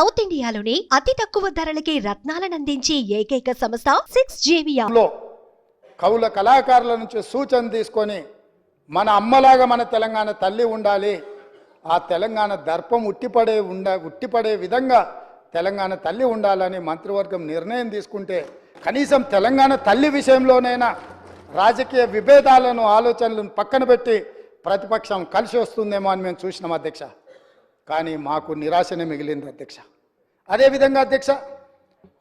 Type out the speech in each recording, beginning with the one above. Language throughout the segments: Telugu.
సౌత్ ఇండియాలోని అతి తక్కువ ధరలకి రత్నాలనందించే ఏకైక సంస్థ సిక్స్ జేవియా కవుల కళాకారుల నుంచి సూచన తీసుకొని మన అమ్మలాగా మన తెలంగాణ తల్లి ఉండాలి. ఆ తెలంగాణ దర్పం ఉట్టిపడే ఉండ ఉట్టిపడే విధంగా తెలంగాణ తల్లి ఉండాలని మంత్రివర్గం నిర్ణయం తీసుకుంటే కనీసం తెలంగాణ తల్లి విషయంలోనైనా రాజకీయ విభేదాలను ఆలోచనలను పక్కన పెట్టి ప్రతిపక్షం కలిసి వస్తుందేమో అని మేము చూసినాం అధ్యక్ష. కానీ మాకు నిరాశనే మిగిలింది అధ్యక్ష. అదేవిధంగా అధ్యక్ష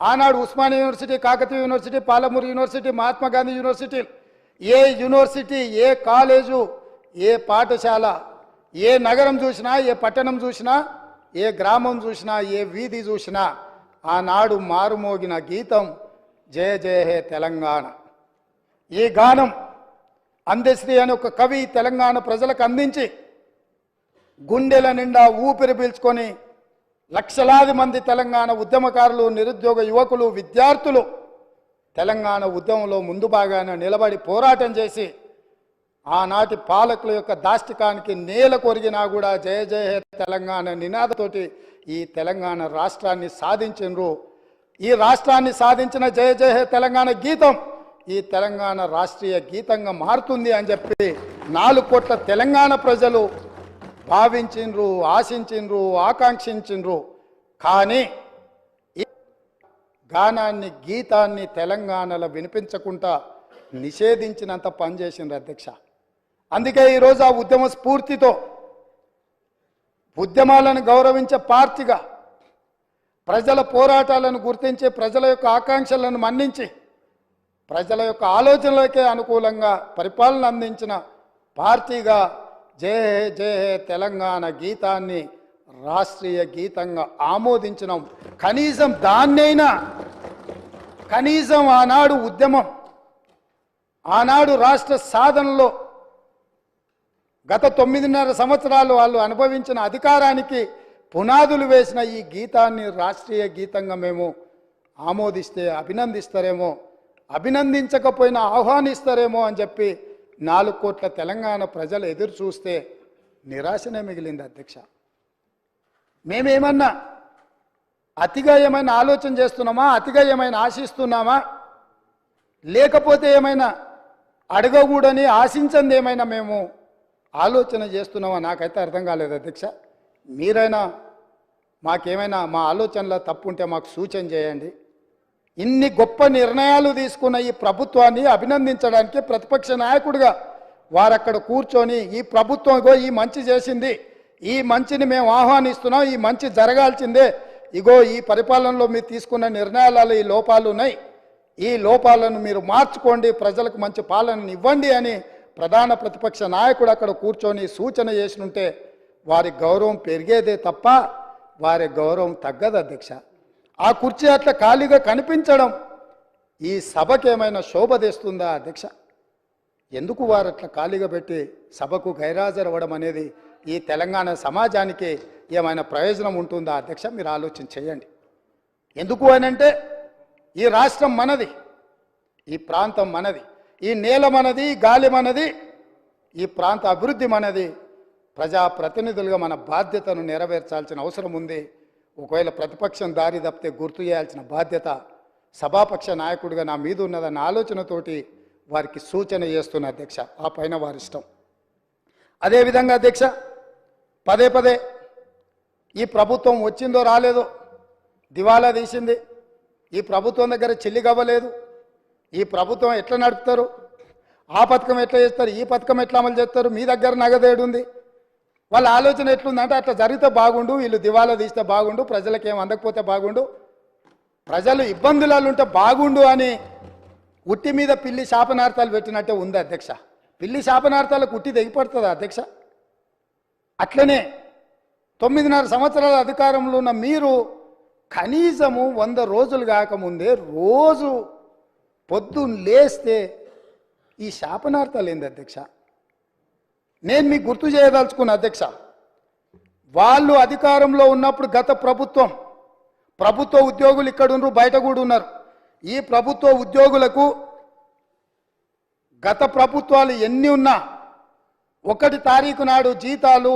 ఆనాడు Osmania university Kakatiya university Palamuru university Mahatma Gandhi university ఏ యూనివర్సిటీ ఏ కాలేజు ఏ పాఠశాల ఏ నగరం చూసినా ఏ పట్టణం చూసినా ఏ గ్రామం చూసినా ఏ వీధి చూసినా ఆనాడు మారుమోగిన గీతం జయ జయ హే తెలంగాణ. ఈ గానం అందశ్రీ అనే ఒక కవి తెలంగాణ ప్రజలకు అందించి గుండెల నిండా ఊపిరి పీల్చుకొని లక్షలాది మంది తెలంగాణ ఉద్యమకారులు నిరుద్యోగ యువకులు విద్యార్థులు తెలంగాణ ఉద్యమంలో ముందు భాగాన నిలబడి పోరాటం చేసి ఆనాటి పాలకుల యొక్క దాష్టికానికి నేల కొరిగినా కూడా జయ జయ తెలంగాణ నినాదతోటి ఈ తెలంగాణ రాష్ట్రాన్ని సాధించినరు ఈ రాష్ట్రాన్ని సాధించిన జయ జయ తెలంగాణ గీతం ఈ తెలంగాణ రాష్ట్రీయ గీతంగా మారుతుంది అని చెప్పి నాలుగు కోట్ల తెలంగాణ ప్రజలు భావించిండ్రు ఆశించిండ్రు ఆకాంక్షించిండ్రు కానీ గానాన్ని గీతాన్ని తెలంగాణలో వినిపించకుండా నిషేధించినంత పనిచేసిండ్రు అధ్యక్ష. అందుకే ఈరోజు ఆ ఉద్యమ స్ఫూర్తితో ఉద్యమాలను గౌరవించే పార్టీగా ప్రజల పోరాటాలను గుర్తించి ప్రజల యొక్క ఆకాంక్షలను మన్నించి ప్రజల యొక్క ఆలోచనలకే అనుకూలంగా పరిపాలన అందించిన పార్టీగా జయ హే జయ హే తెలంగాణ గీతాన్ని రాష్ట్రీయ గీతంగా ఆమోదించినాం. కనీసం దాన్నైనా కనీసం ఆనాడు ఉద్యమం ఆనాడు రాష్ట్ర సాధనలో గత తొమ్మిదిన్నర సంవత్సరాలు వాళ్ళు అనుభవించిన అధికారానికి పునాదులు వేసిన ఈ గీతాన్ని రాష్ట్రీయ గీతంగా మేము ఆమోదిస్తే అభినందిస్తారేమో అభినందించకపోయినా ఆహ్వానిస్తారేమో అని చెప్పి నాలుగు కోట్ల తెలంగాణ ప్రజలు ఎదురు చూస్తే నిరాశనే మిగిలింది అధ్యక్ష. మేమేమన్నా అతిగా ఏమైనా ఆలోచన చేస్తున్నామా? అతిగా ఏమైనా ఆశిస్తున్నామా? లేకపోతే ఏమైనా అడగకూడని ఆశించింది ఏమైనా మేము ఆలోచన చేస్తున్నామా? నాకైతే అర్థం కాలేదు అధ్యక్ష. మీరైనా మాకేమైనా మా ఆలోచనలో తప్పు ఉంటే మాకు సూచన చేయండి. ఇన్ని గొప్ప నిర్ణయాలు తీసుకున్న ఈ ప్రభుత్వాన్ని అభినందించడానికి ప్రతిపక్ష నాయకుడిగా వారక్కడ కూర్చొని ఈ ప్రభుత్వంగో ఈ మంచి చేసింది ఈ మంచిని మేము ఆహ్వానిస్తున్నాం ఈ మంచి జరగాల్సిందే. ఇగో ఈ పరిపాలనలో మీరు తీసుకున్న నిర్ణయాలలో ఈ లోపాలు ఉన్నాయి. ఈ లోపాలను మీరు మార్చుకోండి ప్రజలకు మంచి పాలన ఇవ్వండి అని ప్రధాన ప్రతిపక్ష నాయకుడు అక్కడ కూర్చొని సూచన చేసినుంటే వారి గౌరవం పెరిగేదే తప్ప వారి గౌరవం తగ్గదు అధ్యక్ష. ఆ కుర్చీ అట్లా ఖాళీగా కనిపించడం. ఈ సభకి ఏమైనా శోభ తెస్తుందా అధ్యక్ష? ఎందుకు వారు అట్లా ఖాళీగా పెట్టి సభకు గైరాజరవ్వడం అనేది ఈ తెలంగాణ సమాజానికి ఏమైనా ప్రయోజనం ఉంటుందా అధ్యక్ష? మీరు ఆలోచన చేయండి. ఎందుకు అని అంటే ఈ రాష్ట్రం మనది ఈ ప్రాంతం మనది ఈ నేల మనది గాలి మనది ఈ ప్రాంత అభివృద్ధి మనది. ప్రజాప్రతినిధులుగా మన బాధ్యతను నెరవేర్చాల్సిన అవసరం ఉంది. ఒకవేళ ప్రతిపక్షం దారి తప్పితే గుర్తు చేయాల్సిన బాధ్యత సభాపక్ష నాయకుడిగా నా మీద ఉన్నదన్న ఆలోచనతోటి వారికి సూచన చేస్తున్న అధ్యక్ష. ఆ పైన వారి ఇష్టం. అదేవిధంగా అధ్యక్ష పదే పదే ఈ ప్రభుత్వం వచ్చిందో రాలేదో దివాలా తీసింది. ఈ ప్రభుత్వం దగ్గర చెల్లిగవ్వలేదు ఈ ప్రభుత్వం ఎట్లా నడుపుతారు? ఆ పథకం ఎట్లా చేస్తారు? ఈ పథకం ఎట్లా అమలు చేస్తారు? మీ దగ్గర నగదేడు ఉంది వాళ్ళ ఆలోచన ఎట్లుందంటే అట్లా జరిగితే బాగుండు వీళ్ళు దివాలా తీస్తే బాగుండు ప్రజలకు ఏం అందకపోతే బాగుండు. ప్రజలు ఇబ్బందులలో ఉంటే బాగుండు అని ఉట్టి మీద పిల్లి శాపనార్థాలు పెట్టినట్టే ఉంది అధ్యక్ష. పిల్లి శాపనార్థాలకు ఉట్టి తెగిపడుతుందా అధ్యక్ష. అట్లనే తొమ్మిదిన్నర సంవత్సరాల అధికారంలో ఉన్న మీరు కనీసము వంద రోజులు కాకముందే రోజు పొద్దున్న లేస్తే ఈ శాపనార్థాలు ఏంది అధ్యక్ష? నేను మీకు గుర్తు చేయదలుచుకున్న అధ్యక్ష వాళ్ళు అధికారంలో ఉన్నప్పుడు గత ప్రభుత్వం ప్రభుత్వ ఉద్యోగులు ఇక్కడ ఉన్నారు బయట కూడా ఉన్నారు. ఈ ప్రభుత్వ ఉద్యోగులకు గత ప్రభుత్వాలు ఎన్ని ఉన్నా ఒకటి తారీఖు నాడు జీతాలు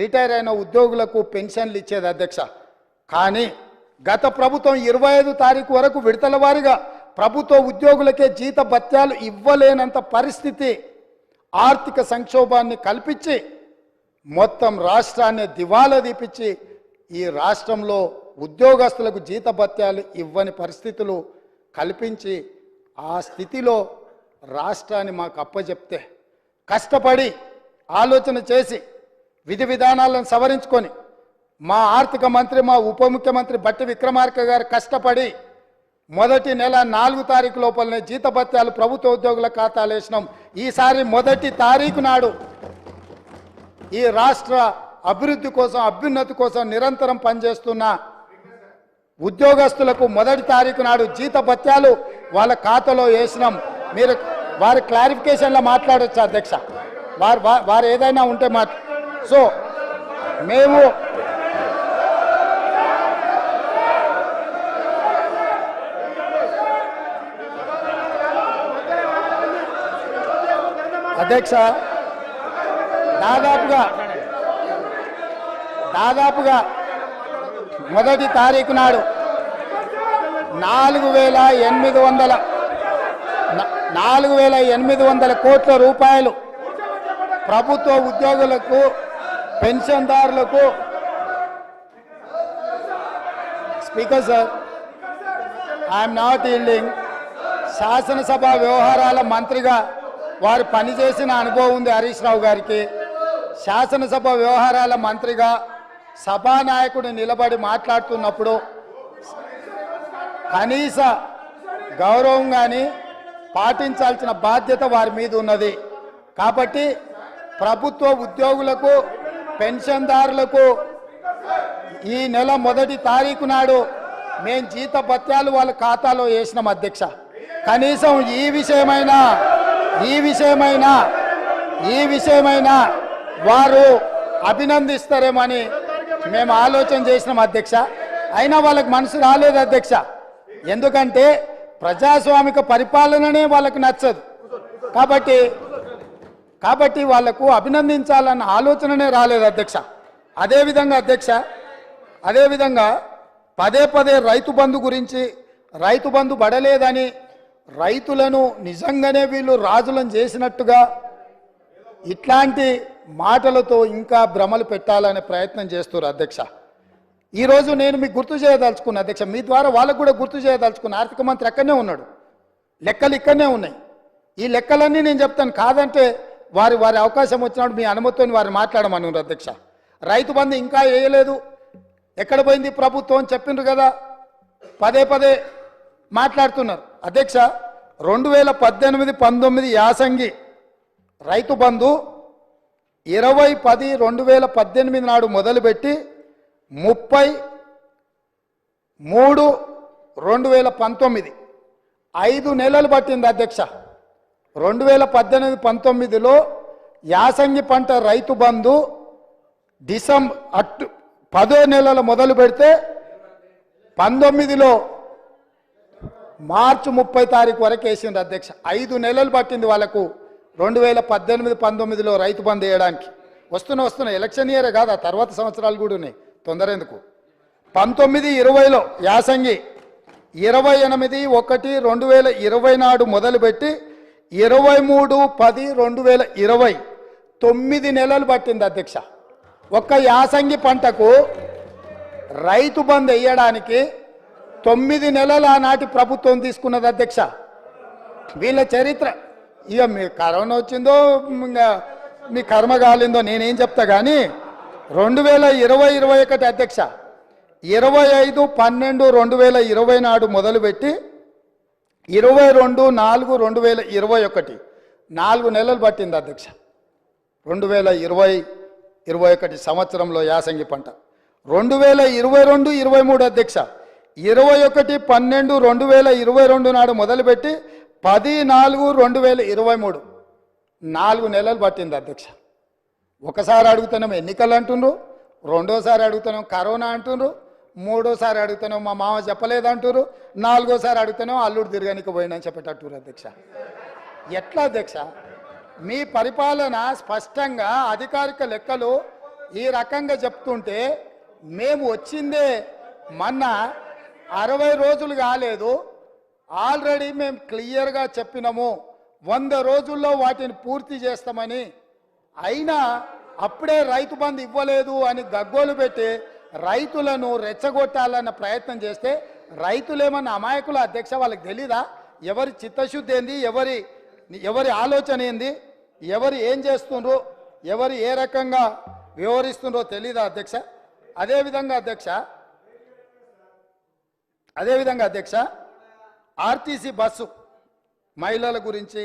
రిటైర్ అయిన ఉద్యోగులకు పెన్షన్లు ఇచ్చేది అధ్యక్ష. కానీ గత ప్రభుత్వం ఇరవై ఐదు తారీఖు వరకు విడతల వారీగా ప్రభుత్వ ఉద్యోగులకే జీత భత్యాలు ఇవ్వలేనంత పరిస్థితి ఆర్థిక సంక్షోభాన్ని కల్పించి మొత్తం రాష్ట్రాన్ని దివాలా తీపిచ్చి ఈ రాష్ట్రంలో ఉద్యోగస్తులకు జీతభత్యాలు ఇవ్వని పరిస్థితులు కల్పించి ఆ స్థితిలో రాష్ట్రాన్ని మాకు అప్పచెప్తే కష్టపడి ఆలోచన చేసి విధి విధానాలను సవరించుకొని మా ఆర్థిక మంత్రి మా ఉప ముఖ్యమంత్రి బట్టి విక్రమార్క గారు కష్టపడి మొదటి నెల నాలుగు తారీఖు లోపలనే జీతభత్యాలు ప్రభుత్వ ఉద్యోగుల ఖాతాలు వేసినాం. ఈసారి మొదటి తారీఖు నాడు ఈ రాష్ట్ర అభివృద్ధి కోసం అభ్యున్నతి కోసం నిరంతరం పనిచేస్తున్న ఉద్యోగస్తులకు మొదటి తారీఖు నాడు జీతభత్యాలు వాళ్ళ ఖాతాలో వేసినాం. మీరు వారి క్లారిఫికేషన్లో మాట్లాడచ్చు అధ్యక్ష. వారు వారు ఏదైనా ఉంటే మాట సో మేము అధ్యక్ష దాదాపుగా దాదాపుగా మొదటి తారీఖు నాడు నాలుగు వేల ఎనిమిది వందల నాలుగు వేల ఎనిమిది వందల కోట్ల రూపాయలు ప్రభుత్వ ఉద్యోగులకు పెన్షన్దారులకు speaker sir I'm not yielding. శాసనసభ వ్యవహారాల మంత్రిగా వారు పనిచేసిన అనుభవం ఉంది హరీష్ రావు గారికి. శాసనసభ వ్యవహారాల మంత్రిగా సభానాయకుడు నిలబడి మాట్లాడుతున్నప్పుడు కనీస గౌరవం కానీ పాటించాల్సిన బాధ్యత వారి మీద ఉన్నది. కాబట్టి ప్రభుత్వ ఉద్యోగులకు పెన్షన్దారులకు ఈ నెల మొదటి తారీఖు నాడు మేము జీత భత్యాలు వాళ్ళ ఖాతాలో వేసినాం అధ్యక్ష. కనీసం ఈ విషయమైనా ఈ విషయమైనా ఈ విషయమైనా వారు అభినందిస్తారేమని మేము ఆలోచన చేసినాం అధ్యక్ష. అయినా వాళ్ళకి మనసు రాలేదు అధ్యక్ష. ఎందుకంటే ప్రజాస్వామిక పరిపాలననే వాళ్ళకి నచ్చదు. కాబట్టి కాబట్టి వాళ్ళకు అభినందించాలన్న ఆలోచననే రాలేదు అధ్యక్ష. అదేవిధంగా అధ్యక్ష అదేవిధంగా పదే పదే రైతు బంధు గురించి రైతు బంధు పడలేదని రైతులను నిజంగానే వీళ్ళు రాజులను చేసినట్టుగా ఇట్లాంటి మాటలతో ఇంకా భ్రమలు పెట్టాలనే ప్రయత్నం చేస్తారు అధ్యక్ష. ఈరోజు నేను మీకు గుర్తు చేయదలుచుకున్నా అధ్యక్ష మీ ద్వారా వాళ్ళకు కూడా గుర్తు చేయదలుచుకున్నా ఆర్థిక మంత్రి అక్కడనే ఉన్నాడు? లెక్కలు ఇక్కడనే ఉన్నాయి. ఈ లెక్కలన్నీ నేను చెప్తాను కాదంటే వారి వారి అవకాశం వచ్చినప్పుడు మీ అనుమతితో వారు మాట్లాడమన్నారు అధ్యక్ష. రైతు బంధు ఇంకా వేయలేదు. ఎక్కడ పోయింది ప్రభుత్వం చెప్పిండ్రు కదా? పదే పదే మాట్లాడుతున్నారు. అధ్యక్ష రెండు వేల పద్దెనిమిది పంతొమ్మిది యాసంగి రైతు బంధు ఇరవై పది రెండు వేల పద్దెనిమిది నాడు మొదలుపెట్టి ముప్పై మూడు రెండు వేల పంతొమ్మిది. ఐదు నెలలు పట్టింది అధ్యక్ష. రెండు వేల పద్దెనిమిది పంతొమ్మిదిలో యాసంగి పంట రైతు బంధు డిసెంబర్ అటు పదో నెలలు మొదలు పెడితే పంతొమ్మిదిలో మార్చి ముప్పై తారీఖు వరకు వేసింది అధ్యక్ష. ఐదు నెలలు పట్టింది వాళ్ళకు. రెండు వేల పద్దెనిమిది పంతొమ్మిదిలో రైతు బంద్ వేయడానికి. వస్తున్న వస్తున్న ఎలక్షన్ ఇయర్ కాదు ఆ తర్వాత సంవత్సరాలు కూడా ఉన్నాయి. తొందర ఎందుకు? పంతొమ్మిది ఇరవైలో యాసంగి ఇరవై ఎనిమిది ఒకటి రెండు వేల ఇరవై నాడు మొదలుపెట్టి ఇరవై మూడు పది రెండు వేల ఇరవై తొమ్మిది నెలలు పట్టింది అధ్యక్ష. ఒక్క యాసంగి పంటకు రైతు బంద్ వేయడానికి తొమ్మిది నెలలు ఆనాటి ప్రభుత్వం తీసుకున్నది అధ్యక్ష. వీళ్ళ చరిత్ర. ఇక మీ కరోనా వచ్చిందో ఇంకా మీ కర్మ కాలిందో నేనేం చెప్తా కానీ రెండు వేల ఇరవై ఇరవై ఒకటి అధ్యక్ష ఇరవై ఐదు పన్నెండు రెండు వేల ఇరవై నాడు మొదలుపెట్టి ఇరవై రెండు నాలుగు రెండు వేల ఇరవై ఒకటి. నాలుగు నెలలు పట్టింది అధ్యక్ష. రెండు వేల ఇరవై ఇరవై ఒకటి సంవత్సరంలో యాసంగి పంట. రెండు వేల ఇరవై రెండు ఇరవై మూడు అధ్యక్ష ఇరవై ఒకటి పన్నెండు రెండు వేల ఇరవై రెండు నాడు మొదలుపెట్టి పది నాలుగు రెండు వేల ఇరవై మూడు. నాలుగు నెలలు పట్టింది అధ్యక్ష. ఒకసారి అడుగుతున్నాం ఎన్నికలు అంటుండ్రు రెండోసారి అడుగుతున్నాం కరోనా అంటుండ్రు మూడోసారి అడుగుతున్నాం మా మామ చెప్పలేదు అంటున్నారు నాలుగోసారి అడుగుతున్నాం అల్లుడు తిరగనికి పోయినని చెప్పేటట్టురు అధ్యక్ష. ఎట్లా అధ్యక్ష? మీ పరిపాలన స్పష్టంగా అధికారిక లెక్కలు ఈ రకంగా చెప్తుంటే మేము వచ్చిందే మొన్న అరవై రోజులు కాలేదు. ఆల్రెడీ మేము క్లియర్గా చెప్పినాము. వంద రోజుల్లో వాటిని పూర్తి చేస్తామని. అయినా అప్పుడే రైతు బంధు ఇవ్వలేదు అని గగ్గోలు పెట్టి రైతులను రెచ్చగొట్టాలన్న ప్రయత్నం చేస్తే రైతులేమన్నా అమాయకుల అధ్యక్ష వాళ్ళకి తెలీదా? ఎవరి చిత్తశుద్ధి ఏంది? ఎవరి ఎవరి ఆలోచన ఏంది? ఎవరు ఏం చేస్తుండ్రు? ఎవరు ఏ రకంగా వివరిస్తుండ్రో తెలీదా అధ్యక్ష? అదేవిధంగా అధ్యక్ష అదేవిధంగా అధ్యక్ష ఆర్టీసీ బస్సు మహిళల గురించి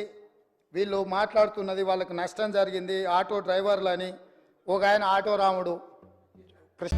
వీళ్ళు మాట్లాడుతున్నది వాళ్ళకి నష్టం జరిగింది. ఆటో డ్రైవర్లు అని ఒక ఆయన ఆటో రాముడు. కృష్ణ